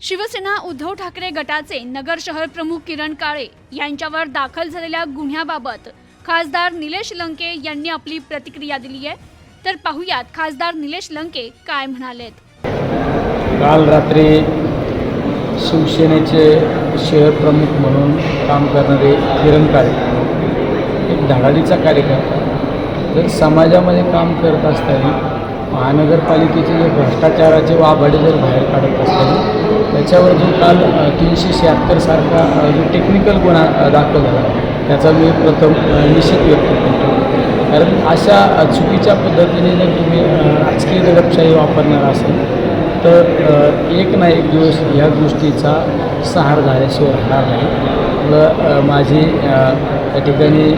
शिवसेना उद्धव ठाकरे गटाचे नगर शहर प्रमुख किरण काळे यांच्यावर दाखल झालेल्या गुन्ह्याबाबत खासदार निलेश लंके यांनी आपली प्रतिक्रिया दिली आहे. तर पाहुयात खासदार निलेश लंके काय म्हणालेत. काल रात्री शिवसेनेचे शहर प्रमुख म्हणून काम करणारे किरण काळे एक धडाडीचा कार्यकर्ता. जर समाजामध्ये काम करत असताना महानगरपालिकेचे जे भ्रष्टाचाराचे वाभाडे जर बाहेर काढत असताना त्याच्यावर जो काल तीनशे शहात्तरसारखा जो टेक्निकल गुन्हा दाखल झाला त्याचा मी प्रथम निषेध व्यक्त करतो. कारण अशा चुकीच्या पद्धतीने जर तुम्ही राजकीय दडपशाही वापरणार असेल तर एक ना एक दिवस ह्या गोष्टीचा सहार झाल्याशिवाय राहणार नाही. व माझी त्या ठिकाणी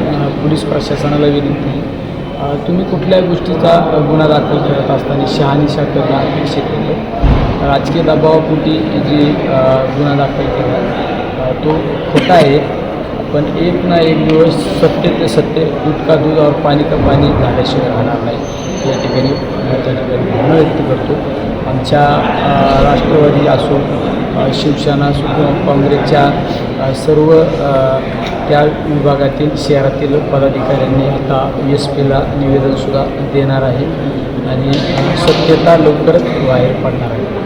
पोलीस प्रशासनाला विनंती तुम्ही कुठल्याही गोष्टीचा गुन्हा दाखल करत असताना शहानिशा करणं अपेक्षित होतं राजकीय दबावापोटी जी गुन्हा दाखल केला. तो खोटा आहे पण एक ना एक दिवस सत्य ते सत्य दूध का दूध और पाणी का पाणी झाल्याशिवाय राहणार नाही. या ठिकाणी त्या ठिकाणी भावना व्यक्त करतो. आमच्या राष्ट्रवादी असो शिवसेना असो किंवा काँग्रेसच्या सर्व त्या विभागातील शहरातील पदाधिकाऱ्यांनी आता एस पीला निवेदनसुद्धा देणार आहे. आणि सत्यता लवकरच बाहेर पडणार आहे.